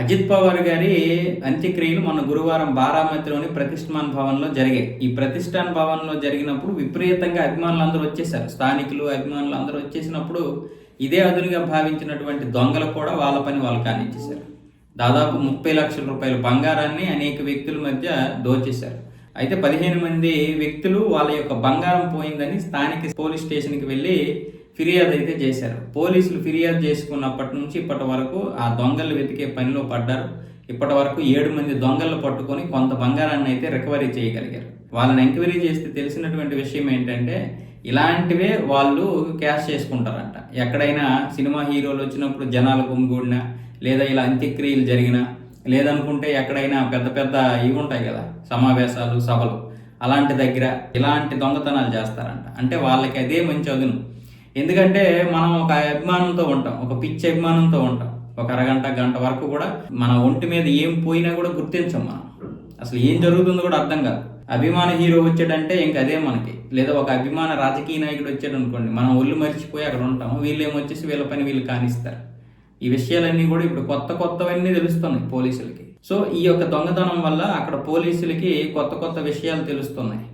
అజిత్ పవార్ గారి అంత్యక్రియలు మొన్న గురువారం బారామతిలోని ప్రతిష్ఠాన్ భవన్లో జరిగాయి. ఈ ప్రతిష్టాన్ భవన్లో జరిగినప్పుడు విపరీతంగా అభిమానులు అందరూ వచ్చేసారు స్థానికులు అభిమానులు అందరూ వచ్చేసినప్పుడు ఇదే అదునుగా భావించినటువంటి దొంగలు కూడా వాళ్ళ పని వాళ్ళు కానిచ్చేశారు. దాదాపు ముప్పై లక్షల రూపాయల బంగారాన్ని అనేక వ్యక్తుల మధ్య దోచేశారు. అయితే పదిహేను మంది వ్యక్తులు వాళ్ళ యొక్క బంగారం పోయిందని స్థానిక పోలీస్ స్టేషన్కి వెళ్ళి ఫిర్యాదు అయితే చేశారు. పోలీసులు ఫిర్యాదు చేసుకున్నప్పటి నుంచి ఇప్పటి వరకు ఆ దొంగలు వెతికే పనిలో పడ్డారు. ఇప్పటి వరకు ఏడు మంది దొంగలు పట్టుకొని కొంత బంగారాన్ని అయితే రికవరీ చేయగలిగారు. వాళ్ళని ఎంక్వైరీ చేస్తే తెలిసినటువంటి విషయం ఏంటంటే ఇలాంటివే వాళ్ళు క్యాష్ చేసుకుంటారంట. ఎక్కడైనా సినిమా హీరోలు వచ్చినప్పుడు జనాలు గుమిగూడినా లేదా ఇలా అంత్యక్రియలు జరిగినా లేదనుకుంటే ఎక్కడైనా పెద్ద పెద్ద ఇవి ఉంటాయి కదా సమావేశాలు సభలు అలాంటి దగ్గర ఇలాంటి దొంగతనాలు చేస్తారంట. అంటే వాళ్ళకి అదే మంచి అదును. ఎందుకంటే మనం ఒక అభిమానంతో ఉంటాం ఒక పిచ్చి అభిమానంతో ఉంటాం. ఒక అరగంట గంట వరకు కూడా మన ఒంటి మీద ఏం పోయినా కూడా గుర్తించం మనం. అసలు ఏం జరుగుతుందో కూడా అర్థం కాదు. అభిమాన హీరో వచ్చాడంటే ఇంక అదే మనకి. లేదా ఒక అభిమాన రాజకీయ నాయకుడు వచ్చాడు అనుకోండి మనం ఒళ్ళు మర్చిపోయి అక్కడ ఉంటాం వీళ్ళు ఏమొచ్చేసి వీళ్ళ పని వీళ్ళు కానిస్తారు. ఈ విషయాలన్నీ కూడా ఇప్పుడు కొత్త కొత్తవన్నీ తెలుస్తున్నాయి పోలీసులకి. సో ఈ యొక్క దొంగతనం వల్ల అక్కడ పోలీసులకి కొత్త కొత్త విషయాలు తెలుస్తున్నాయి.